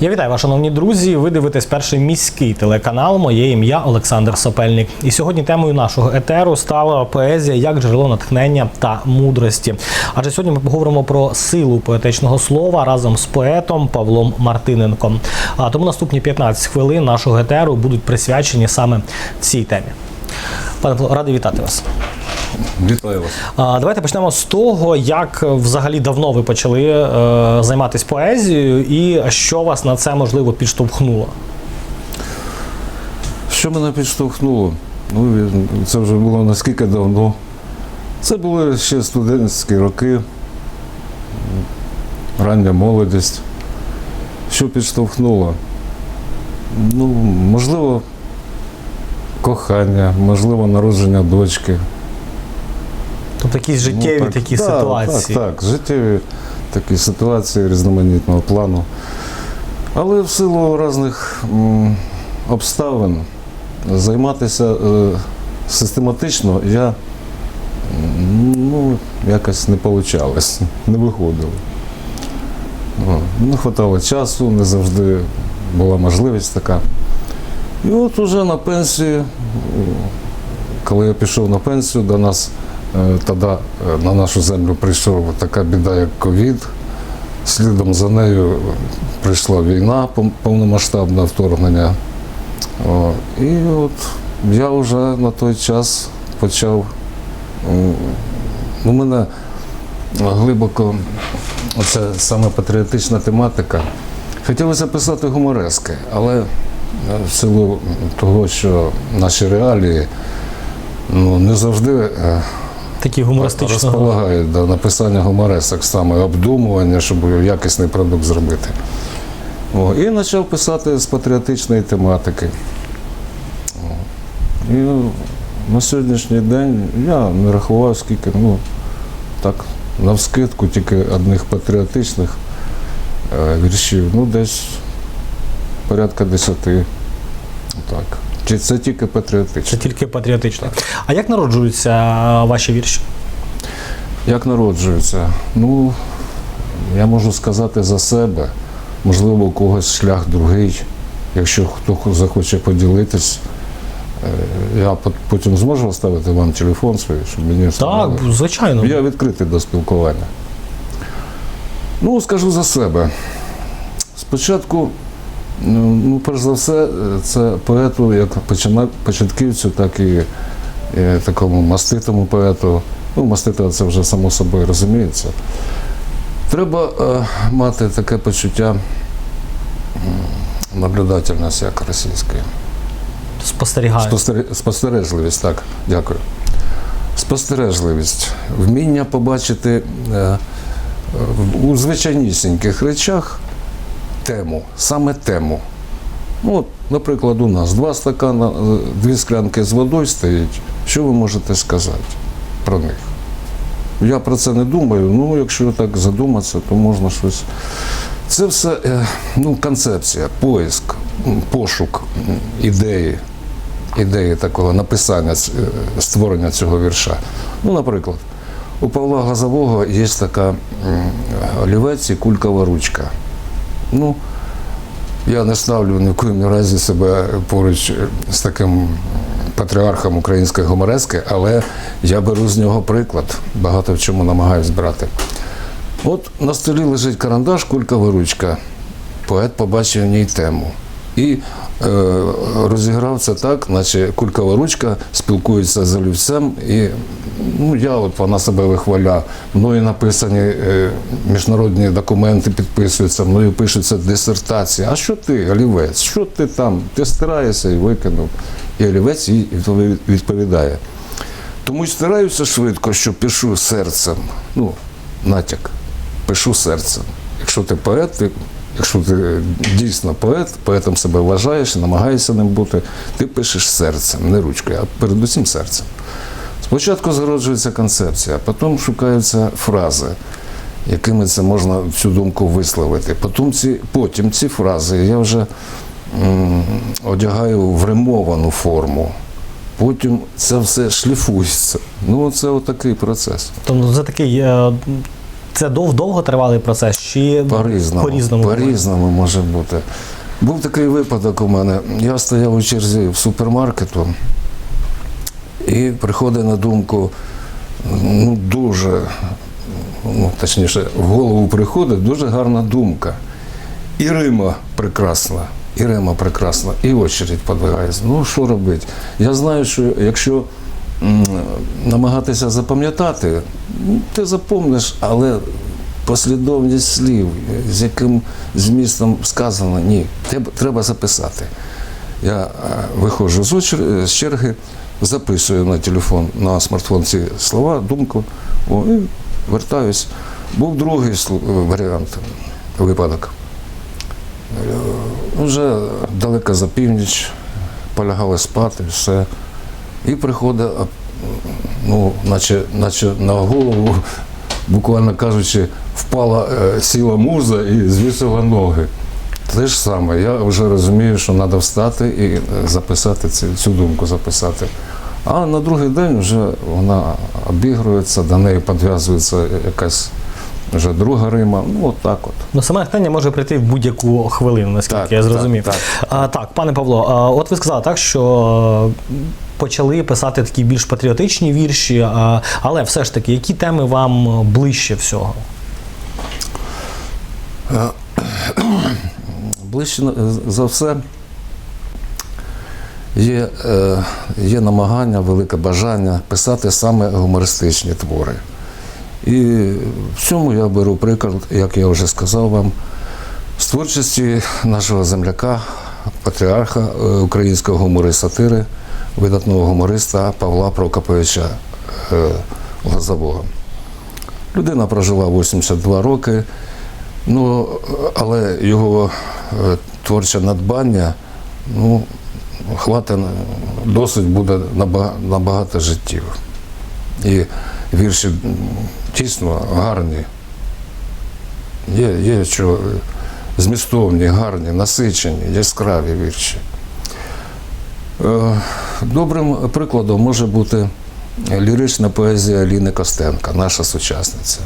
Я вітаю вас, шановні друзі. Ви дивитесь перший міський телеканал. Моє ім'я Олександр Сопельник. І сьогодні темою нашого етеру стала поезія як джерело натхнення та мудрості. Адже сьогодні ми поговоримо про силу поетичного слова разом з поетом Павлом Мартиненком. А тому наступні 15 хвилин нашого етеру будуть присвячені саме цій темі. Пане Павло, радий вітати вас. Вітаю вас. А, Давайте почнемо з того, як взагалі давно ви почали е, займатися поезією, і що вас на це можливо підштовхнуло. Що мене підштовхнуло? Ну, це вже було наскільки давно. Це були ще студентські роки, рання молодість. Що підштовхнуло? Ну, можливо, кохання, можливо, народження дочки. Тобто якісь життєві Ну, так, такі да, ситуації. Так, так, життєві такі ситуації різноманітного плану. Але в силу різних м, обставин займатися е, систематично я ну, якось не вийшло, не виходило. Не вистачало часу, не завжди була можливість така. І от уже на пенсії, коли я пішов на пенсію, до нас тоді е, на нашу землю прийшов така біда, як ковід. Слідом за нею прийшла війна, повномасштабне вторгнення. І от я вже на той час почав. У мене глибоко оце саме патріотична тематика. Хотілося писати гуморески, але е, в силу того, що наші реалії ну, не завжди е, Такі гумористичного. розполагають до написання гуморесок, саме обдумування, щоб якісний продукт зробити. О, і почав писати з патріотичної тематики. І на сьогоднішній день я не рахував, скільки, ну, так, навскидку тільки одних патріотичних е, віршів, ну, десь порядка десяти. Так. Чи це тільки патріотично? Це тільки патріотично. А як народжуються ваші вірші? Як народжуються? Ну, я можу сказати за себе. Можливо, у когось шлях другий. Якщо хто захоче поділитись, е, я потім зможу оставити вам телефон свій, щоб мені Так, вставили? звичайно. Я відкритий до спілкування. Ну, скажу за себе. Спочатку, ну, ну, перш за все, е, це поету, як початківцю, так і е, такому маститому поету. Ну, маститого це вже само собою розуміється. Треба е, мати таке почуття наблюдательності, як російської. Спостерігаю. Спостер- Спостережливість, так, дякую. Спостережливість, вміння побачити у звичайнісіньких речах тему, саме тему. Ну, наприклад, у нас два стакана, е, дві склянки з водою стоять. Що ви можете сказати про них? Я про це не думаю, ну якщо так задуматися, то можна щось. Це все е, ну, концепція, поиск, пошук ідеї, ідеї такого написання, е, створення цього вірша. Ну, наприклад, у Павла Газового є така олівець і кулькова ручка. Ну, я не ставлю ні в коїм разі себе поруч з таким патріархом української гуморески, але я беру з нього приклад, багато в чому намагаюсь брати. От на столі лежить карандаш, кулькова ручка. Поет побачив в ній тему. І е, розіграв так, наче кулькова ручка спілкується з олівцем, і ну, я от вона себе вихваля. Мною написані е, міжнародні документи підписуються, мною пишуться дисертації. А що ти, олівець? Що ти там? Ти стараєшся і викинув. І олівець їй відповідає. Тому й стараюся швидко, що пишу серцем. Ну, натяк, пишу серцем. Якщо ти поет, ти, якщо ти дійсно поет, поетом себе вважаєш намагаєшся ним бути, ти пишеш серцем, не ручкою, а передусім серцем. Спочатку зароджується концепція, а потім шукаються фрази, якими це можна цю думку висловити. Потім ці, потім ці фрази я вже м, одягаю в римовану форму. Потім це все шліфується. Ну, це отакий процес. Тобто це такий е, Це дов, довго тривалий процес, чи По-різному. по-різному? По-різному може бути. Був такий випадок у мене. Я стояв у черзі в супермаркету і приходить на думку, ну, дуже, ну, точніше, в голову приходить дуже гарна думка. І Рима прекрасна, і Рима прекрасна, і очередь подвигається. Ну, що робити? Я знаю, що якщо намагатися запам'ятати, ну, ти запомниш, але послідовність слів, з яким змістом сказано, ні, треба, записати. Я е, виходжу з, черги, записую на телефон, на смартфон ці слова, думку, о, і вертаюсь. Був другий варіант, випадок. Е, Вже далеко за північ, полягали спати, все. І приходить, ну, наче, наче на голову, буквально кажучи, впала, е, сіла муза і звісила ноги. Те ж саме, я вже розумію, що треба встати і е, записати цю, цю думку записати. А на другий день вже вона обігрується, до неї підв'язується якась вже друга Рима. Ну, от так от. Ну, саме натхнення може прийти в будь-яку хвилину, наскільки Так, я зрозумів. так. А, так, пане Павло, а, от ви сказали так, що почали писати такі більш патріотичні вірші, але все ж таки, які теми вам ближче всього? Ближче за все є, е, є намагання, велике бажання писати саме гумористичні твори. І в цьому я беру приклад, як я вже сказав вам, з творчості нашого земляка, патріарха е, українського гумору і сатири, видатного гумориста Павла Прокоповича е, Лозового. Людина прожила 82 роки. Ну, але його е, творче надбання, ну, хватить, досить буде на багато життів. І вірші дійсно гарні. Є, є що змістовні, гарні, насичені, яскраві вірші. Е, Добрим прикладом може бути лірична поезія Ліни Костенка, наша сучасниця.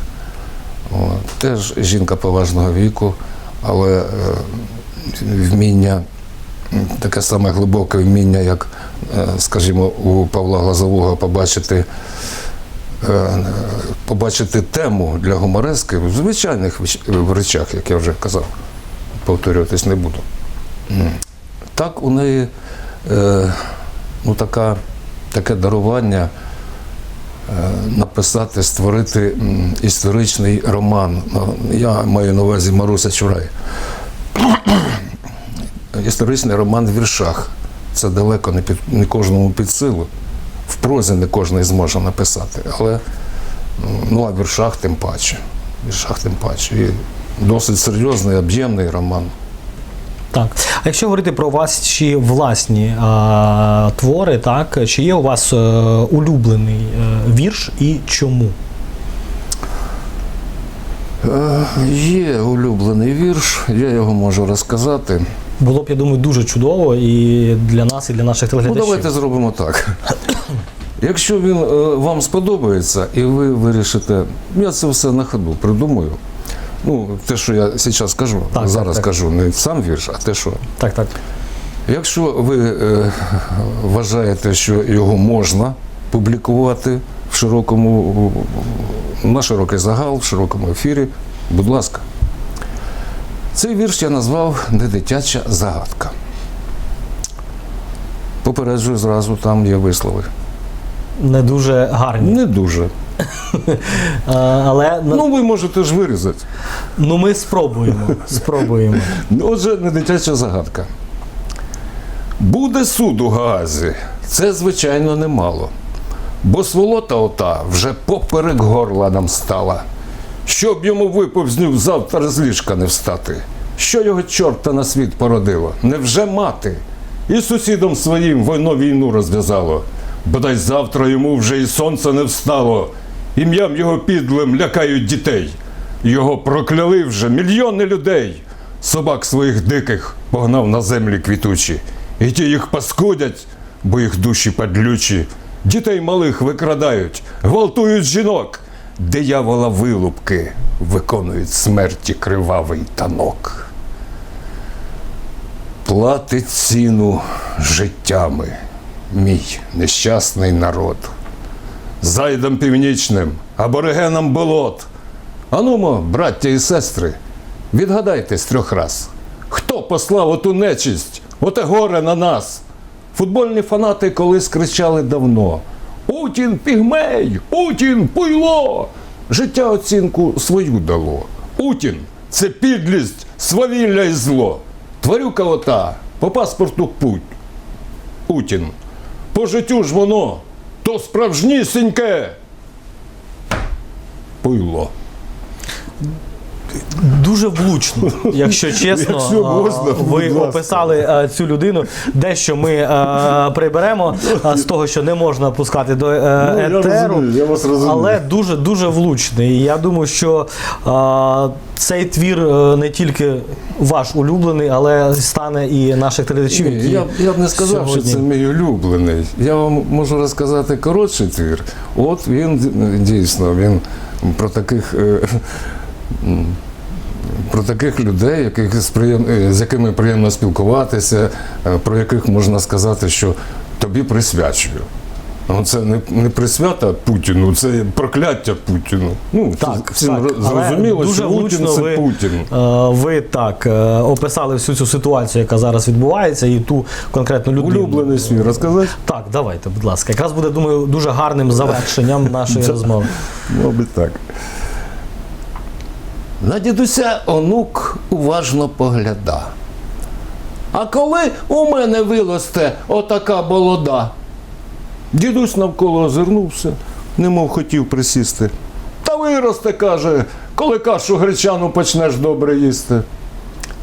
Теж жінка поважного віку, але е, вміння, таке саме глибоке вміння, як, е, скажімо, у Павла Глазового побачити, побачити тему для гуморески в звичайних речах, як я вже казав, повторюватись не буду. Так у неї е, ну, така, таке дарування е, написати, створити історичний роман. Ну, Я маю на увазі Маруся Чурай. Історичний роман в віршах. Це далеко не, під, не кожному під силу. В прозі не кожен зможе написати, але ну, а в віршах тим паче. Віршах тим паче. І досить серйозний, об'ємний роман. Так. А якщо говорити про ваші власні а, твори, так, чи є у вас е, улюблений е, вірш і чому? Е, Є улюблений вірш, я його можу розказати. Було б, я думаю, дуже чудово і для нас, і для наших Ну, телеглядачів. давайте зробимо так. Якщо він вам сподобається, і ви вирішите, я це все на ходу придумаю. Ну, те, що я зараз кажу, Так, зараз так, так. кажу, не сам вірш, а те, що. Так, так. Якщо ви е, вважаєте, що його можна публікувати в широкому, на широкий загал, в широкому ефірі, будь ласка. Цей вірш я назвав Не дитяча загадка. Попереджую зразу, там є вислови. Не дуже гарні. Не дуже. Але ну, ви можете ж вирізати. ну ми спробуємо. Спробуємо. Отже, не дитяча загадка. Буде суд у Гаазі. Це, звичайно, немало. Бо сволота ота вже поперек горла нам стала. Щоб йому виповзнюв завтра з ліжка не встати. Що його чорта на світ породило? Невже мати? І сусідом своїм войно війну розв'язало. Бодай завтра йому вже і сонце не встало. Ім'ям його підлим лякають дітей. Його прокляли вже мільйони людей. Собак своїх диких погнав на землі квітучі. І ті їх паскудять, бо їх душі падлючі. Дітей малих викрадають, гвалтують жінок, диявола вилупки виконують смерті кривавий танок. Платить ціну життями мій нещасний народ. Зайдам північним, аборигенам болот. Анумо, браття і сестри, відгадайте з трьох раз, хто послав оту нечисть, оте горе на нас? Футбольні фанати колись кричали давно: Путін пігмей! Путін пуйло! Життя оцінку свою дало. Путін це підлість, свавілля і зло. Тварюка ота, по паспорту путь. Путін. По життю ж воно, то справжнісіньке. Пуйло. Дуже влучно, якщо чесно, Якщо можна, ви описали цю людину. Дещо ми а, приберемо а, з того, що не можна пускати до е, Ну, я розумію, я вас розумію. але дуже дуже влучний. І я думаю, що цей твір е, не тільки ваш улюблений, але стане і наших телеглядачів. Ні, які я, я б не сказав, сьогодні- що це мій улюблений. Я вам можу розказати коротший твір. От він дійсно він про таких. Про таких людей, яких з, приєм... е, з якими приємно спілкуватися, е, про яких можна сказати, що тобі присвячую. Ну, це не, не присвята Путіну, це прокляття Путіну. Ну, Так, всім так, зрозуміло, що Путін це ви, Путін. Е, Ви так описали всю цю ситуацію, яка зараз відбувається, і ту конкретну людину. Улюблений свій розказати? Так, давайте, будь ласка. Якраз буде, думаю, дуже гарним завершенням нашої розмови. Мабуть, так. На дідуся онук уважно погляда. А коли у мене вилосте отака болода? Дідусь навколо озирнувся, немов хотів присісти. Та виросте, каже, коли кашу гречану почнеш добре їсти.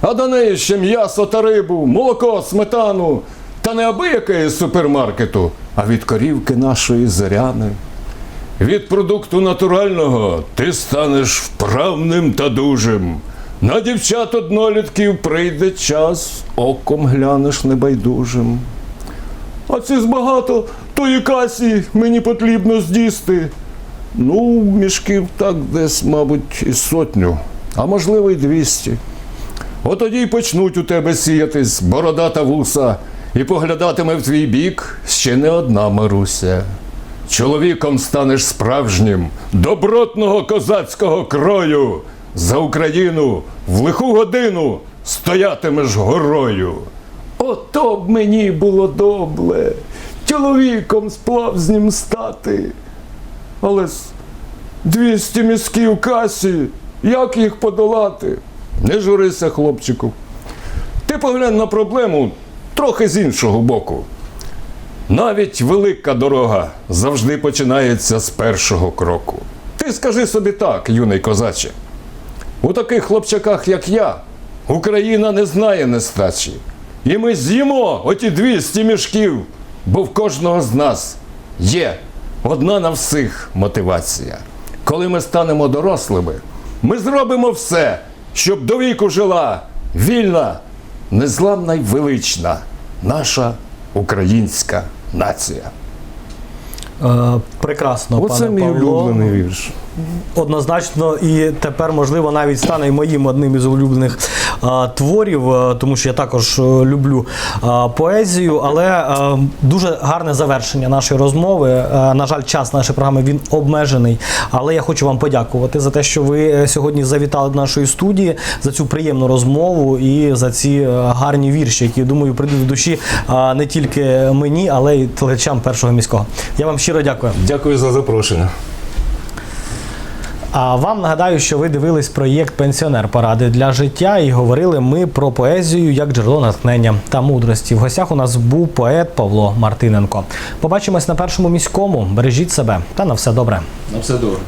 А до неї ще м'ясо та рибу, молоко, сметану, та не аби із супермаркету, а від корівки нашої зоряни. Від продукту натурального ти станеш вправним та дужим. На дівчат однолітків прийде час, оком глянеш небайдужим. А ці збагато тої касі мені потрібно здісти. Ну, мішків так десь, мабуть, і сотню, а можливо, й двісті. От тоді й почнуть у тебе сіятись борода та вуса, і поглядатиме в твій бік ще не одна Маруся. Чоловіком станеш справжнім, добротного козацького крою. За Україну в лиху годину стоятимеш горою. Ото б мені було добле, чоловіком сплавзнім стати. Але ж 200 мізків касі, як їх подолати? Не журися, хлопчику. Ти поглянь на проблему трохи з іншого боку. Навіть велика дорога завжди починається з першого кроку. Ти скажи собі так, юний козаче. У таких хлопчаках, як я, Україна не знає нестачі. І ми з'їмо оті 200 мішків, бо в кожного з нас є одна на всіх мотивація. Коли ми станемо дорослими, ми зробимо все, щоб до віку жила вільна, незламна й велична наша українська нація. Прекрасно, Оце пане мій Павло. улюблений вірш. Однозначно, і тепер, можливо, навіть стане і моїм одним із улюблених а, творів, е, тому що я також е, люблю а, поезію, але е, дуже гарне завершення нашої розмови. Е, на жаль, час нашої програми він обмежений. Але я хочу вам подякувати за те, що ви сьогодні завітали до нашої студії, за цю приємну розмову і за ці гарні вірші, які думаю прийдуть до душі а, не тільки мені, але й телечам першого міського. Я вам щиро дякую. Дякую за запрошення. А вам нагадаю, що ви дивились проєкт Пенсіонер поради для життя і говорили ми про поезію як джерело натхнення та мудрості. В гостях у нас був поет Павло Мартиненко. Побачимось на першому міському. Бережіть себе та на все добре. На все добре.